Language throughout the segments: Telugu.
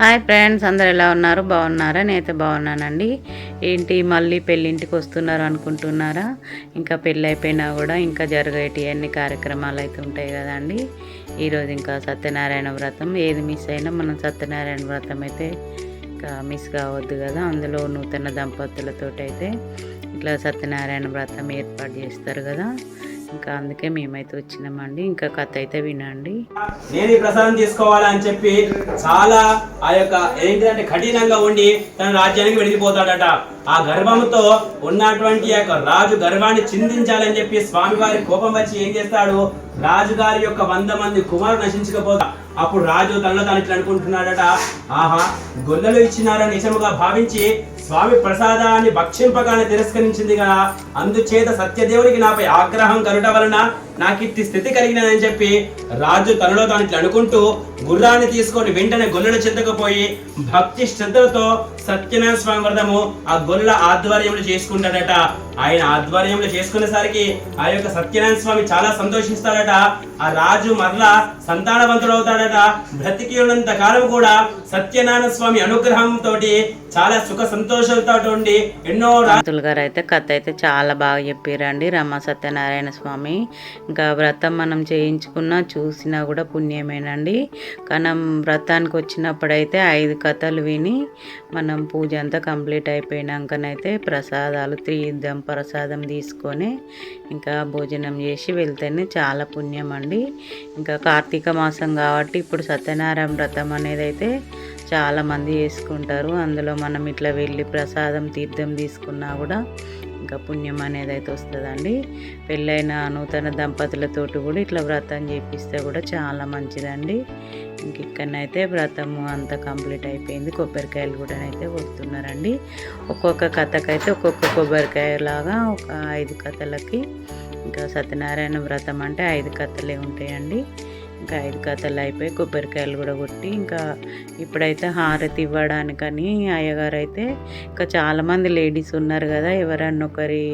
హాయ్ ఫ్రెండ్స్ అందరు ఎలా ఉన్నారు? బాగున్నారా? నేనైతే బాగున్నానండి. ఏంటి మళ్ళీ పెళ్ళింటికి వస్తున్నారు అనుకుంటున్నారా? ఇంకా పెళ్ళి అయిపోయినా కూడా ఇంకా జరిగేటి అన్ని కార్యక్రమాలు అయితే ఉంటాయి కదండి. ఈరోజు ఇంకా సత్యనారాయణ వ్రతం. ఏది మిస్ అయినా మనం సత్యనారాయణ వ్రతం అయితే ఇంకా మిస్ కావద్దు కదా. అందులో నూతన దంపతులతోటి అయితే ఇట్లా సత్యనారాయణ వ్రతం ఏర్పాటు చేస్తారు కదా. ఇంకా అందుకే మేమైతే వచ్చినామండి. ఇంకా కథ అయితే వినండి. నేను ప్రసారం ప్రసాదం తీసుకోవాలని చెప్పి చాలా ఆ యొక్క ఏంటంటే కఠినంగా ఉండి తన రాజ్యానికి వెళ్ళిపోతాడట ఆ గర్భంతో ఉన్నటువంటి ఆ యొక్క రాజు గర్వాన్ని చిందించాలని చెప్పి స్వామివారి కోపం వచ్చి ఏం చేస్తాడు? రాజుగారి యొక్క వంద మంది కుమారులు నశించకపోతా. అప్పుడు రాజు తనలో తాను ఇట్లా అనుకుంటున్నాడట. ఆహా గొల్లలు ఇచ్చినారని నిజముగా భావించి స్వామి ప్రసాదాన్ని భక్షింపగానే తిరస్కరించింది కదా అందుచేత సత్యదేవునికి నాపై ఆగ్రహం కలుట వలన నాకు ఇట్టి స్థితి కలిగినదని చెప్పి రాజు తనలో తాను ఇట్లా అనుకుంటూ గుర్రాన్ని తీసుకొని వెంటనే గొల్లల చెంతకపోయి భక్తి శ్రద్ధలతో సత్యనారాయణ స్వామి వ్రతము ఆ గొల్ల ఆధ్వర్యంలో చేసుకుంటాడట. ఆయన ఆధ్వర్యంలో చేసుకునేసరికి ఆ యొక్క సత్యనారాయణ స్వామి చాలా సంతోషిస్తాడట. ఆ రాజు మరలా సంతానవంతుడు అవుతాడట బ్రతికి ఉన్నంత కాలం కూడా సత్యనారాయణ స్వామి అనుగ్రహం తోటి చాలా సుఖ సంతోషంతో ఉండి ఎన్నో రా- గారు అయితే కథ అయితే చాలా బాగా చెప్పారండి. రమ సత్యనారాయణ స్వామి. ఇంకా వ్రతం మనం చేయించుకున్నా చూసినా కూడా పుణ్యమేనండి. కానీ వ్రతానికి వచ్చినప్పుడైతే ఐదు కథలు విని మనం పూజ అంతా కంప్లీట్ అయిపోయినాకనైతే ప్రసాదాలు తీర్థం ప్రసాదం తీసుకొని ఇంకా భోజనం చేసి వెళ్తేనే చాలా పుణ్యం అండి ఇంకా కార్తీక మాసం కాబట్టి ఇప్పుడు సత్యనారాయణ వ్రతం అనేది అయితే చాలామంది వేసుకుంటారు. చేసుకుంటారు అందులో మనం ఇట్లా వెళ్ళి ప్రసాదం తీర్థం తీసుకున్నా కూడా ఇంకా పుణ్యం అనేది అయితే వస్తుందండి. పెళ్ళైన నూతన దంపతులతోటి కూడా ఇట్లా వ్రతం చేపిస్తే కూడా చాలా మంచిదండి. ఇంక ఇక్కడనైతే వ్రతము అంతా కంప్లీట్ అయిపోయింది. కొబ్బరికాయలు కూడా అయితే వస్తున్నారండి ఒక్కొక్క కథకైతే ఒక్కొక్క కొబ్బరికాయ లాగా ఒక ఐదు కథలకి ఇంకా సత్యనారాయణ వ్రతం అంటే ఐదు కథలే ఉంటాయండి. ఇంకా ఐదు కథలు అయిపోయి కొబ్బరికాయలు కూడా కొట్టి ఇంకా ఇప్పుడైతే హారతి ఇవ్వడానికని అయ్యగారు అయితే ఇంకా చాలామంది లేడీస్ ఉన్నారు కదా ఎవరన్నా ఒకరి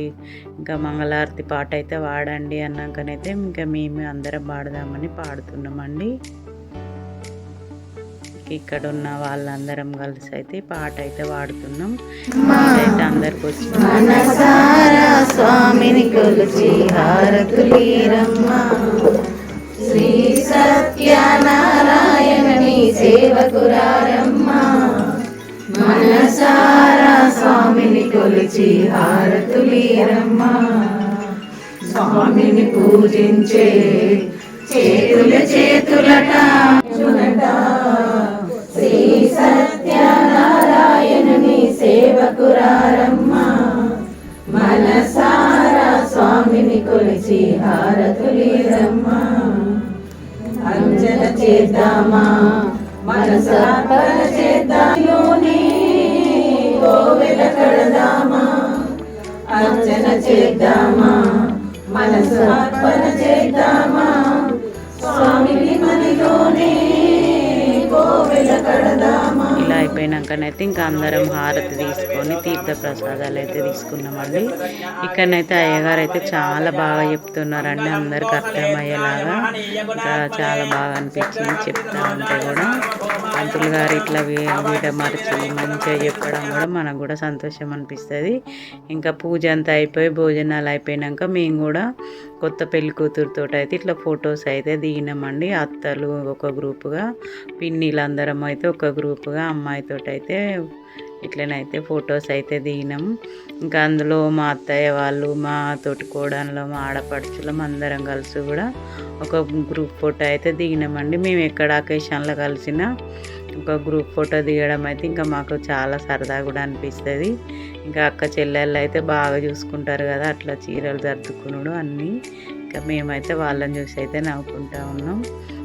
ఇంకా మంగళారతి పాట అయితే వాడండి అన్నాకనైతే ఇంకా మేము అందరం పాడదామని పాడుతున్నామండి. ఇక్కడ ఉన్న వాళ్ళందరం కలిసి అయితే పాట అయితే వాడుతున్నాం. అయితే అందరికి వచ్చి మనసారా స్వామిని కొలిచి హారతులీరమ్మ. శ్రీ సత్యనారాయణని సేవకురారమ్మ. మనసారా స్వామిని కొలిచి హారతులీరమ్మ స్వామిని పూజించే చేతుల చేతులట. చునట శ్రీ సత్యనారాయణని సేవకురారమ్మ. మనసారా స్వామిని కొలిచి హారతులీరమ్మ అంజన చేద్దామా? మనసార్పణ చేద్దాంలోనే కోవెల కడదామా? అర్చన చేద్దామా? మనసార్పణ చేద్దామా? స్వామిని మనలోనే అయిపోయినాకనైతే ఇంకా అందరం హారతి తీసుకొని తీర్థ ప్రసాదాలు అయితే తీసుకున్నామండి. ఇక్కడనైతే అయ్యగారు అయితే చాలా బాగా చెప్తున్నారండి. అందరికి అర్థమయ్యేలాగా ఇంకా చాలా బాగా అనిపించింది చెప్తా ఉంటే కూడా. పంతులు గారు ఇట్లా వీ- వీడమరిచి మంచిగా చెప్పడం కూడా మనకు కూడా సంతోషం అనిపిస్తుంది. ఇంకా పూజ అంతా అయిపోయి భోజనాలు అయిపోయినాక మేము కూడా కొత్త పెళ్ళి కూతురుతో అయితే ఇట్లా ఫొటోస్ అయితే దిగినామండి. అత్తలు ఒక గ్రూపుగా పిన్నిలు అందరం అయితే ఒక గ్రూపుగా అమ్మాయితో అయితే ఇట్లనైతే ఫొటోస్ అయితే దిగినాం. ఇంకా అందులో మా అత్తయ్య వాళ్ళు మా తోటి కోడన్లో మా ఆడపడుచులం అందరం కలిసి కూడా ఒక గ్రూప్ ఫోటో అయితే దిగినామండి. మేము ఎక్కడ అకేషన్లో కలిసినా ఒక గ్రూప్ ఫోటో దిగడం అయితే ఇంకా మాకు చాలా సరదా కూడా అనిపిస్తుంది. ఇంకా అక్క చెల్లెళ్ళు అయితే బాగా చూసుకుంటారు కదా అట్లా చీరలు సర్దుకునుడు అన్నీ. ఇంకా మేమైతే వాళ్ళని చూసి అయితే నవ్వుకుంటా ఉన్నాం.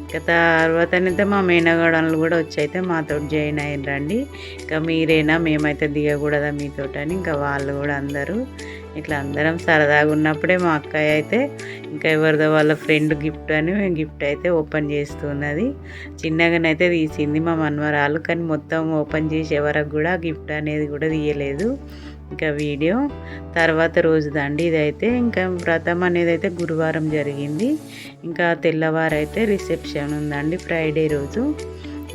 ఇంకా తర్వాతనైతే మా మేనగడలు కూడా వచ్చి అయితే మాతో జాయిన్ అయ్యిండ్రండి ఇంకా మీరేనా మేమైతే దిగకూడదా మీతోటని ఇంకా వాళ్ళు కూడా అందరూ. ఇట్లా అందరం సరదాగా ఉన్నప్పుడే మా అక్కయ్య అయితే ఇంకా ఎవరిదో వాళ్ళ ఫ్రెండ్ గిఫ్ట్ అని గిఫ్ట్ అయితే ఓపెన్ చేస్తున్నది. చిన్నగానైతే తీసింది మా మన్వరాలు కానీ మొత్తం ఓపెన్ చేసే వరకు కూడా గిఫ్ట్ అనేది కూడా తీయలేదు. ఇంకా వీడియో తర్వాత రోజుదండి ఇదైతే. ఇంకా వ్రతం అనేది అయితే గురువారం జరిగింది. ఇంకా తెల్లవారైతే రిసెప్షన్ ఉందండి ఫ్రైడే రోజు.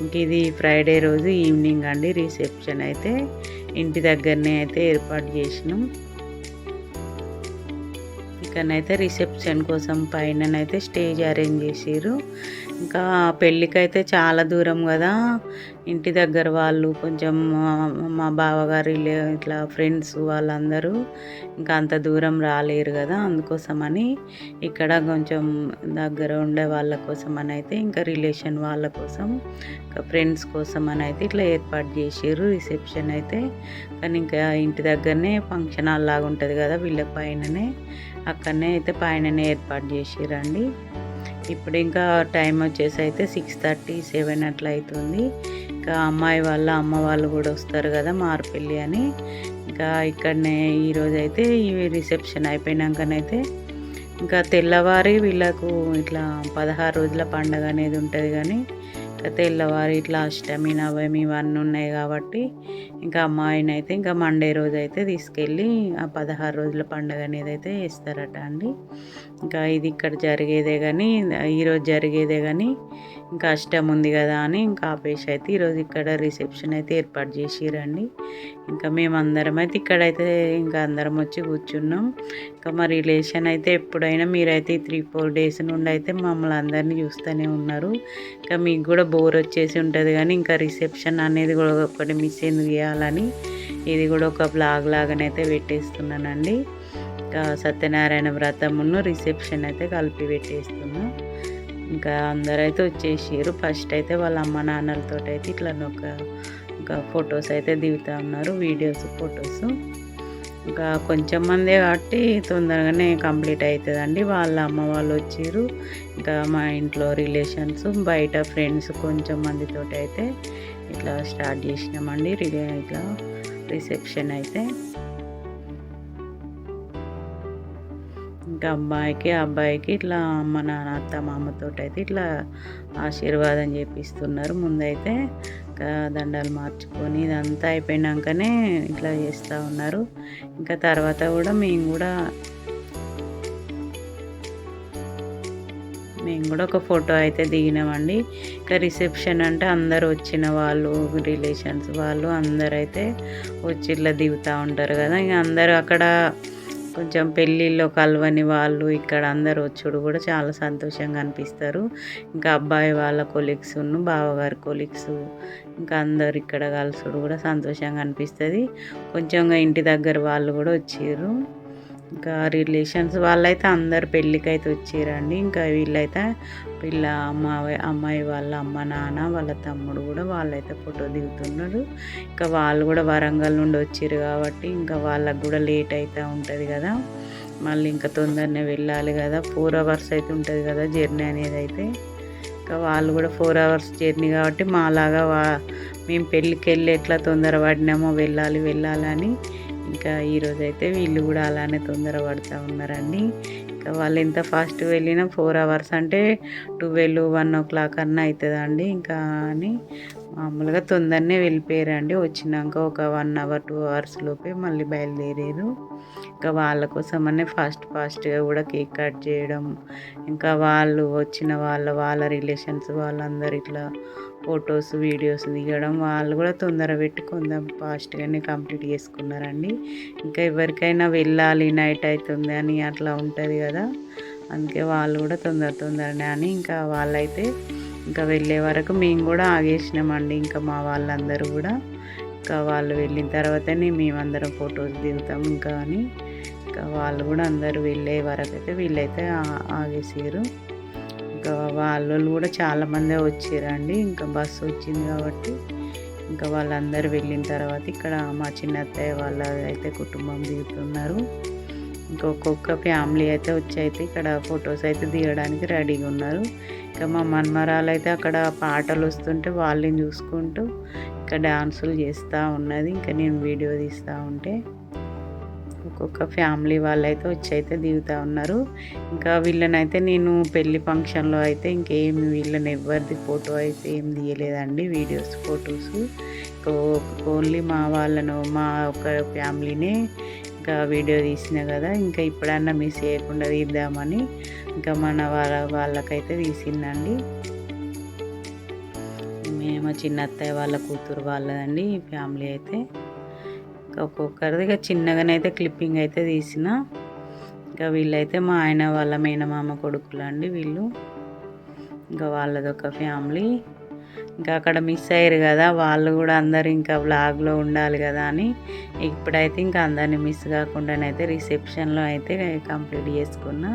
ఇంక ఇది ఫ్రైడే రోజు ఈవినింగ్ అండి రిసెప్షన్ అయితే. ఇంటి దగ్గరనే అయితే ఏర్పాటు చేసినాం. అయితే రిసెప్షన్ కోసం పైననైతే స్టేజ్ అరేంజ్ చేసారు ఇంకా పెళ్ళికైతే చాలా దూరం కదా. ఇంటి దగ్గర వాళ్ళు కొంచెం మా- బావగారు రిలే- ఇట్లా ఫ్రెండ్స్ వాళ్ళందరూ ఇంకా అంత దూరం రాలేరు కదా అందుకోసమని ఇక్కడ కొంచెం దగ్గర ఉండే వాళ్ళ కోసం అని అయితే ఇంకా రిలేషన్ వాళ్ళ కోసం ఇంకా ఫ్రెండ్స్ కోసం అని అయితే ఇట్లా ఏర్పాటు చేసారు రిసెప్షన్ అయితే. కానీ ఇంకా ఇంటి దగ్గరనే ఫంక్షన్ హాల్ లాగా ఉంటుంది కదా వీళ్ళ పైననే. అక్కడనే అయితే పైననే ఏర్పాటు చేసిరండి ఇప్పుడు ఇంకా టైం వచ్చేసి అయితే సిక్స్ థర్టీ సెవెన్ అట్లా అవుతుంది ఇంకా అమ్మాయి వాళ్ళ అమ్మ వాళ్ళు కూడా వస్తారు కదా మార్పిల్లి అని. ఇంకా ఇక్కడనే ఈరోజు అయితే ఈ రిసెప్షన్ అయిపోయినాకనైతే ఇంకా తెల్లవారి వీళ్ళకు ఇట్లా పదహారు రోజుల పండగ అనేది ఉంటుంది కానీ తెల్లవారి ఇట్లా అష్టమి నవమి ఇవన్నీ ఉన్నాయి కాబట్టి ఇంకా అమ్మాయిని అయితే ఇంకా మండే రోజు అయితే తీసుకెళ్ళి ఆ పదహారు రోజుల పండుగ అనేది అయితే వేస్తారట అండి. ఇంకా ఇది ఇక్కడ జరిగేదే కానీ ఈరోజు జరిగేదే కానీ ఇంకా అష్టం ఉంది కదా అని ఇంకా ఆపేసి అయితే ఈరోజు ఇక్కడ రిసెప్షన్ అయితే ఏర్పాటు చేసిరండి. ఇంకా మేమందరం అయితే ఇక్కడైతే ఇంకా అందరం వచ్చి కూర్చున్నాం. ఇంకా మా రిలేషన్ అయితే ఎప్పుడైనా మీరైతే త్రీ ఫోర్ డేస్ నుండి అయితే మమ్మల్ని అందరినీ చూస్తూనే ఉన్నారు. ఇంకా మీకు కూడా బోర్ వచ్చేసి ఉంటుంది కానీ ఇంకా రిసెప్షన్ అనేది కూడా ఒకటి మిస్ ఎందుకు చేయాలని ఇది కూడా ఒక బ్లాగ్ లాగానైతే పెట్టేస్తున్నానండి. సత్యనారాయణ వ్రతమును రిసెప్షన్ అయితే కలిపి పెట్టేస్తున్నాం. ఇంకా అందరైతే వచ్చేసారు ఫస్ట్ అయితే వాళ్ళ అమ్మ నాన్నలతో అయితే ఇట్లా ఒక ఇంకా ఫొటోస్ అయితే దిగుతూ ఉన్నారు. వీడియోస్ ఫొటోస్ ఇంకా కొంచెం మందే కాబట్టి తొందరగానే కంప్లీట్ అవుతుందండి వాళ్ళ అమ్మ వాళ్ళు వచ్చారు. ఇంకా మా ఇంట్లో రిలేషన్స్ బయట ఫ్రెండ్స్ కొంచెం మందితో అయితే ఇట్లా స్టార్ట్ చేసినామండి. రిలే ఇట్లా రిసెప్షన్ అయితే. ఇంకా అబ్బాయికి అబ్బాయికి ఇట్లా అమ్మ నాన్న అత్త మామతో అయితే ఇట్లా ఆశీర్వాదం చేపిస్తున్నారు. ముందైతే ఇంకా దండాలు మార్చుకొని ఇదంతా అయిపోయినాకనే ఇట్లా చేస్తూ ఉన్నారు. ఇంకా తర్వాత కూడా మేము కూడా మేము కూడా ఒక ఫోటో అయితే దిగినామండి. ఇంకా రిసెప్షన్ అంటే అందరు వచ్చిన వాళ్ళు రిలేషన్స్ వాళ్ళు అందరైతే వచ్చి ఇట్లా దిగుతూ ఉంటారు కదా. ఇంకా అందరూ అక్కడ కొంచెం పెళ్ళిళ్ళలో కలవని వాళ్ళు ఇక్కడ అందరు వచ్చుడు కూడా చాలా సంతోషంగా అనిపిస్తారు. ఇంకా అబ్బాయి వాళ్ళ కొలీగ్స్ బావగారి కొలీగ్స్ ఇంకా అందరు ఇక్కడ కలుసుడు కూడా సంతోషంగా అనిపిస్తుంది. కొంచెం ఇంటి దగ్గర వాళ్ళు కూడా వచ్చారు ఇంకా రిలేషన్స్ వాళ్ళైతే అందరు పెళ్ళికైతే వచ్చారండి. ఇంకా వీళ్ళైతే పిల్ల అమ్మాయి అమ్మాయి వాళ్ళ అమ్మ నాన్న వాళ్ళ తమ్ముడు కూడా వాళ్ళైతే ఫోటో దిగుతున్నారు. ఇంకా వాళ్ళు కూడా వరంగల్ నుండి వచ్చారు కాబట్టి ఇంకా వాళ్ళకు కూడా లేట్ అవుతూ ఉంటుంది కదా. మళ్ళీ ఇంకా తొందరనే వెళ్ళాలి కదా. ఫోర్ అవర్స్ అయితే ఉంటుంది కదా జర్నీ అనేది అయితే. ఇంకా వాళ్ళు కూడా ఫోర్ అవర్స్ జర్నీ కాబట్టి మాలాగా వా మేము పెళ్ళికి వెళ్ళి ఎట్లా తొందర పడినామో వెళ్ళాలి వెళ్ళాలని ఇంకా ఈరోజు అయితే వీళ్ళు కూడా అలానే తొందర పడుతూ ఉన్నారండి. ఇంకా వాళ్ళు ఎంత ఫాస్ట్ వెళ్ళినా ఫోర్ అవర్స్ అంటే ట్వెల్వ్ వన్ ఓ క్లాక్ అన్న అవుతుందండి ఇంకా అని మామూలుగా తొందరనే వెళ్ళిపోయారండి. వచ్చినాక ఒక వన్ అవర్ టూ అవర్స్ లోపే మళ్ళీ బయలుదేరారు. ఇంకా వాళ్ళ కోసమనే ఫాస్ట్ ఫాస్ట్గా కూడా కేక్ కట్ చేయడం. ఇంకా వాళ్ళు వచ్చిన వాళ్ళ వాళ్ళ రిలేషన్స్ వాళ్ళందరూ ఇట్లా ఫొటోస్ వీడియోస్ దిగడం వాళ్ళు కూడా తొందర పెట్టి ఫాస్ట్గానే కంప్లీట్ చేసుకున్నారండి. ఇంకా ఎవరికైనా వెళ్ళాలి నైట్ అవుతుంది అని అట్లా ఉంటుంది కదా. అందుకే వాళ్ళు కూడా తొందర తొందరనే అని ఇంకా వాళ్ళైతే ఇంకా వెళ్ళే వరకు మేము కూడా ఆగేసినామండి ఇంకా మా వాళ్ళందరూ కూడా. ఇంకా వాళ్ళు వెళ్ళిన తర్వాతనే మేమందరం ఫొటోస్ దిగుతాం ఇంకా అని. ఇంకా వాళ్ళు కూడా అందరూ వెళ్ళే వరకు అయితే వీళ్ళైతే ఆగేసారు ఇంకా వాళ్ళు కూడా చాలామందే వచ్చారండి ఇంకా బస్సు వచ్చింది కాబట్టి ఇంకా వాళ్ళందరూ వెళ్ళిన తర్వాత ఇక్కడ మా చిన్న అత్తయ్య వాళ్ళ అయితే కుటుంబం దిగుతున్నారు. ఇంకా ఒక్కొక్క ఫ్యామిలీ అయితే వచ్చి అయితే ఇక్కడ ఫొటోస్ అయితే దిగడానికి రెడీగా ఉన్నారు. ఇంకా మా మన్మరాలు అయితే అక్కడ పాటలు వస్తుంటే వాళ్ళని చూసుకుంటూ ఇంకా డాన్సులు చేస్తూ ఉన్నది. ఇంకా నేను వీడియో తీస్తూ ఉంటే ఒక్కొక్క ఫ్యామిలీ వాళ్ళు అయితే వచ్చి అయితే దిగుతూ ఉన్నారు. ఇంకా వీళ్ళనైతే నేను పెళ్ళి ఫంక్షన్లో అయితే ఇంకేం వీళ్ళని ఎవరిది ఫోటో అయితే ఏం తీయలేదండి వీడియోస్ ఫొటోస్. ఓన్లీ మా వాళ్ళను మా ఒక ఫ్యామిలీనే ఇంకా వీడియో తీసిన కదా ఇంకా ఇప్పుడన్నా మిస్ చేయకుండా తీద్దామని ఇంకా మన వాళ్ళ వాళ్ళకైతే తీసిందండి. మేము చిన్న అత్తయ్య వాళ్ళ కూతురు వాళ్ళదండి ఫ్యామిలీ అయితే. ఒక్కొక్కరిది ఇక చిన్నగానైతే క్లిప్పింగ్ అయితే తీసిన. ఇంకా వీళ్ళైతే మా ఆయన వాళ్ళ మేనమామ కొడుకులు అండి వీళ్ళు. ఇంకా వాళ్ళది ఒక ఫ్యామిలీ ఇంకా అక్కడ మిస్ అయ్యారు కదా వాళ్ళు కూడా అందరు ఇంకా వ్లాగ్లో ఉండాలి కదా అని. ఇప్పుడైతే ఇంకా అందరిని మిస్ కాకుండానైతే రిసెప్షన్లో అయితే కంప్లీట్ చేసుకున్నా.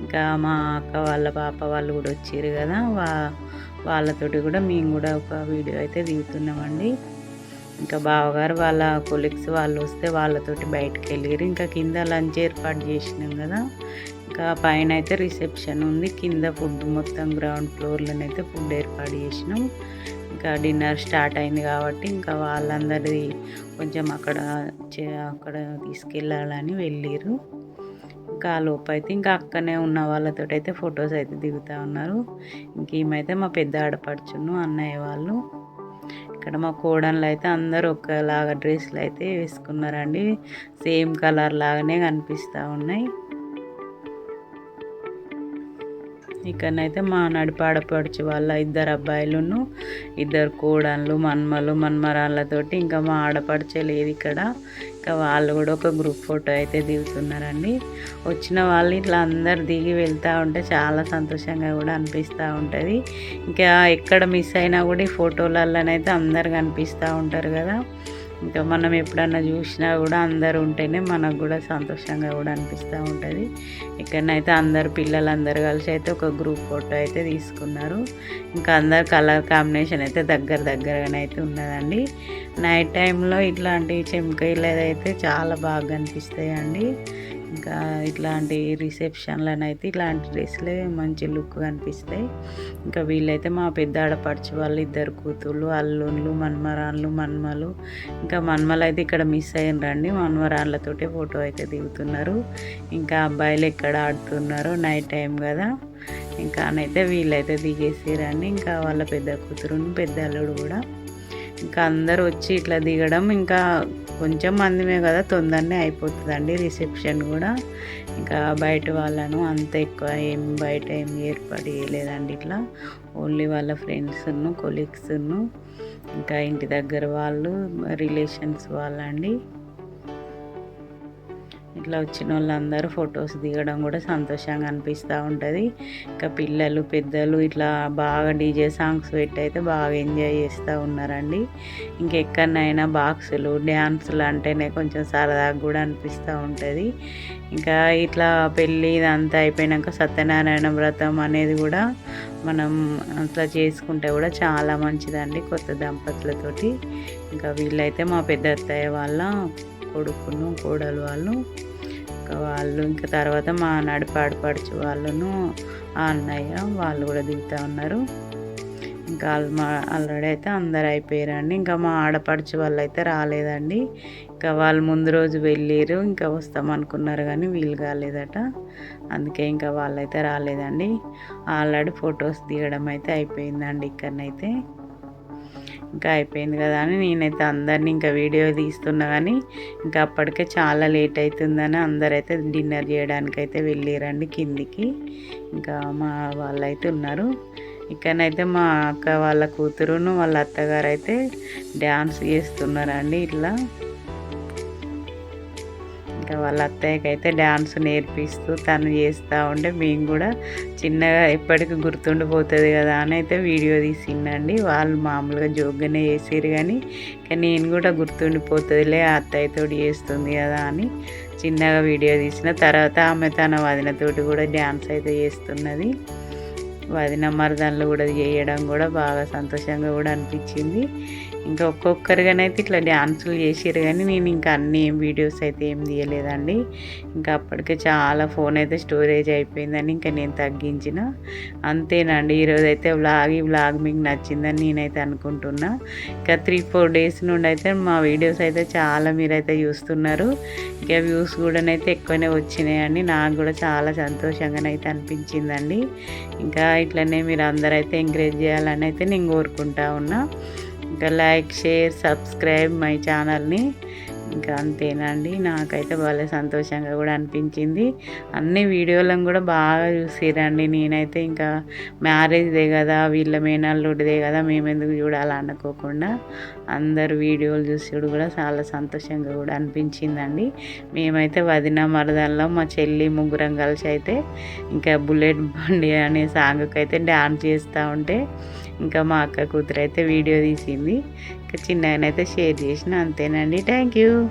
ఇంకా మా అక్క వాళ్ళ పాప వాళ్ళు కూడా వచ్చారు కదా వా వాళ్ళతోటి కూడా మేము కూడా ఒక వీడియో అయితే దిగుతున్నామండి. ఇంకా బావగారు వాళ్ళ కొలీగ్స్ వాళ్ళు వస్తే వాళ్ళతోటి బయటకు వెళ్ళారు. ఇంకా కింద లంచ్ ఏర్పాటు చేసినాం కదా. ఇంకా పైన అయితే రిసెప్షన్ ఉంది. కింద ఫుడ్ మొత్తం గ్రౌండ్ ఫ్లోర్లోనైతే ఫుడ్ ఏర్పాటు చేసినాం. ఇంకా డిన్నర్ స్టార్ట్ అయింది కాబట్టి ఇంకా వాళ్ళందరిది కొంచెం అక్కడ చే- అక్కడ తీసుకెళ్ళాలని వెళ్ళారు. ఇంకా లోపు అయితే ఇంకా అక్కనే ఉన్న వాళ్ళతో అయితే ఫొటోస్ అయితే దిగుతూ ఉన్నారు. ఇంకేమైతే మా పెద్ద ఆడపడుచును అన్నయ్య వాళ్ళు ఇక్కడ మా కోడన్లు అయితే అందరూ ఒకలాగా డ్రెస్సులు అయితే వేసుకున్నారండి. సేమ్ కలర్ లాగానే కనిపిస్తూ ఉన్నాయి. ఇక్కడనైతే మా నడిపాడపడిచి వాళ్ళ ఇద్దరు అబ్బాయిలును ఇద్దరు కోడన్లు మన్మలు మన్మరాళ్ళతోటి ఇంకా మా ఆడపడిచే లేదు ఇక్కడ. ఇంకా వాళ్ళు కూడా ఒక గ్రూప్ ఫోటో అయితే దిగుతున్నారండి. వచ్చిన వాళ్ళు ఇట్లా అందరు దిగి వెళ్తూ ఉంటే చాలా సంతోషంగా కూడా అనిపిస్తూ ఉంటుంది. ఇంకా ఎక్కడ మిస్ అయినా కూడా ఈ ఫోటోలలోనైతే అందరు కనిపిస్తూ ఉంటారు కదా. ఇంకా మనం ఎప్పుడన్నా చూసినా కూడా అందరు ఉంటేనే మనకు కూడా సంతోషంగా కూడా అనిపిస్తూ ఉంటుంది. ఇక్కడనైతే అందరు పిల్లలందరూ కలిసి అయితే ఒక గ్రూప్ ఫోటో అయితే తీసుకున్నారు. ఇంకా అందరు కలర్ కాంబినేషన్ అయితే దగ్గర దగ్గరగానే అయితే ఉన్నదండి. నైట్ టైంలో ఇట్లాంటి చెమకీలు అయితే చాలా బాగా అనిపిస్తాయండి ఇంకా ఇట్లాంటి రిసెప్షన్లనైతే ఇట్లాంటి డ్రెస్లే మంచి లుక్ కనిపిస్తాయి. ఇంకా వీళ్ళైతే మా పెద్ద ఆడపడుచు వాళ్ళు ఇద్దరు కూతుళ్ళు అల్లుళ్ళు మన్మరాళ్ళు మన్మలు. ఇంకా మన్మలు అయితే ఇక్కడ మిస్ అయ్యిండ్రండి మన్మరాళ్ళతోటే ఫోటో అయితే దిగుతున్నారు. ఇంకా అబ్బాయిలు ఎక్కడ ఆడుతున్నారు నైట్ టైం కదా. ఇంకా అయితే వీళ్ళైతే దిగేసారండి. ఇంకా వాళ్ళ పెద్ద కూతురుని పెద్ద అల్లుడు కూడా. ఇంకా అందరు వచ్చి ఇట్లా దిగడం ఇంకా కొంచెం మందిమే కదా తొందరనే అయిపోతుందండి రిసెప్షన్ కూడా. ఇంకా బయట వాళ్ళను అంత ఎక్కువ ఏం బయట ఏం ఏర్పాటు చేయలేదండి ఇట్లా. ఓన్లీ వాళ్ళ ఫ్రెండ్స్ను కొలీగ్స్ను ఇంకా ఇంటి దగ్గర వాళ్ళు రిలేషన్స్ వాళ్ళండి. ఇట్లా వచ్చిన వాళ్ళందరూ ఫొటోస్ దిగడం కూడా సంతోషంగా అనిపిస్తూ ఉంటుంది. ఇంకా పిల్లలు పెద్దలు ఇట్లా బాగా డీజే సాంగ్స్ పెట్టి అయితే బాగా ఎంజాయ్ చేస్తూ ఉన్నారండి. ఇంకెక్కడనైనా బాక్సులు డ్యాన్సులు అంటేనే కొంచెం సరదాగా కూడా అనిపిస్తూ ఉంటుంది. ఇంకా ఇట్లా పెళ్ళి ఇదంతా అయిపోయినాక సత్యనారాయణ వ్రతం అనేది కూడా మనం అట్లా చేసుకుంటే కూడా చాలా మంచిదండి కొత్త దంపతులతోటి. ఇంకా వీళ్ళైతే మా పెద్ద అత్తయ్య వాళ్ళ కొడుకును కోడలు వాళ్ళు ఇంకా వాళ్ళు ఇంకా తర్వాత మా నడిపాడపడుచు వాళ్ళను ఆ అన్నయ్య వాళ్ళు కూడా దిగుతూ ఉన్నారు. ఇంకా వాళ్ళు మా ఆల్రెడీ అయితే అందరు అయిపోయారండి. ఇంకా మా ఆడపడుచు వాళ్ళు అయితే రాలేదండి. ఇంకా వాళ్ళు ముందు రోజు వెళ్ళారు ఇంకా వస్తాం అనుకున్నారు కానీ వీలు కాలేదట. అందుకే ఇంకా వాళ్ళైతే రాలేదండి. ఆల్రెడీ ఫొటోస్ దిగడం అయితే అయిపోయిందండి ఇక్కడనైతే. ఇంకా అయిపోయింది కదా అని నేనైతే అందరినీ ఇంకా వీడియో తీస్తున్నా కానీ ఇంకా అప్పటికే చాలా లేట్ అవుతుందని అందరైతే డిన్నర్ చేయడానికైతే వెళ్ళిరండి వెళ్ళారండి కిందికి. ఇంకా మా వాళ్ళైతే ఉన్నారు. ఇక్కడనైతే మా అక్క వాళ్ళ కూతురును వాళ్ళ అత్తగారు అయితే డ్యాన్స్ చేస్తున్నారండి ఇట్లా. ఇంకా వాళ్ళ అత్తయ్యకి అయితే డ్యాన్స్ నేర్పిస్తూ తను చేస్తూ ఉంటే మేము కూడా చిన్నగా ఎప్పటికీ గుర్తుండిపోతుంది కదా అని అయితే వీడియో తీసిండండి వాళ్ళు మామూలుగా జోగ్గానే చేసారు కానీ కానీ నేను కూడా గుర్తుండిపోతుందిలే అత్తయ్యతో చేస్తుంది కదా అని చిన్నగా వీడియో తీసిన. తర్వాత ఆమె తన వదినతోటి కూడా డ్యాన్స్ అయితే చేస్తున్నది. వదిన మరదళ్ళు కూడా చేయడం కూడా బాగా సంతోషంగా కూడా అనిపించింది. ఇంకా ఒక్కొక్కరిగానైతే ఇట్లా డ్యాన్సులు చేసారు కానీ నేను ఇంకా అన్ని ఏం వీడియోస్ అయితే ఏం తీయలేదండి. ఇంకా అప్పటికే చాలా ఫోన్ అయితే స్టోరేజ్ అయిపోయిందని ఇంకా నేను తగ్గించిన. అంతేనండి ఈరోజు అయితే వ్లాగ్ ఈ వ్లాగ్ మీకు నచ్చిందని నేనైతే అనుకుంటున్నా. ఇంకా త్రీ ఫోర్ డేస్ నుండి అయితే మా వీడియోస్ అయితే చాలా మీరైతే చూస్తున్నారు. ఇంకా వ్యూస్ కూడానైతే ఎక్కువనే వచ్చినాయండి. నాకు కూడా చాలా సంతోషంగానైతే అనిపించిందండి. ఇంకా ఇట్లనే మీరు అందరైతే ఎంకరేజ్ చేయాలని అయితే నేను కోరుకుంటా ఉన్నా. ఇంకా లైక్ షేర్ సబ్స్క్రైబ్ మై ఛానల్ని. ఇంకా అంతేనండి నాకైతే భలే సంతోషంగా కూడా అనిపించింది. అన్ని వీడియోలను కూడా బాగా చూసిరండి నేనైతే ఇంకా మ్యారేజ్దే కదా వీళ్ళ మేనల్లుడిదే కదా మేము ఎందుకు చూడాలి అనుకోకుండా అందరు వీడియోలు చూసి కూడా చాలా సంతోషంగా కూడా అనిపించిందండి. మేమైతే వదిన మరదల్లో మా చెల్లి ముగ్గురం కలిసి అయితే ఇంకా బుల్లెట్ బండి అనే సాంగ్కి అయితే డ్యాన్స్ చేస్తూ ఉంటే ఇంకా మా అక్క కూతురు అయితే వీడియో తీసింది. చిన్నగానైతే షేర్ చేసిన. అంతేనండి. Thank you.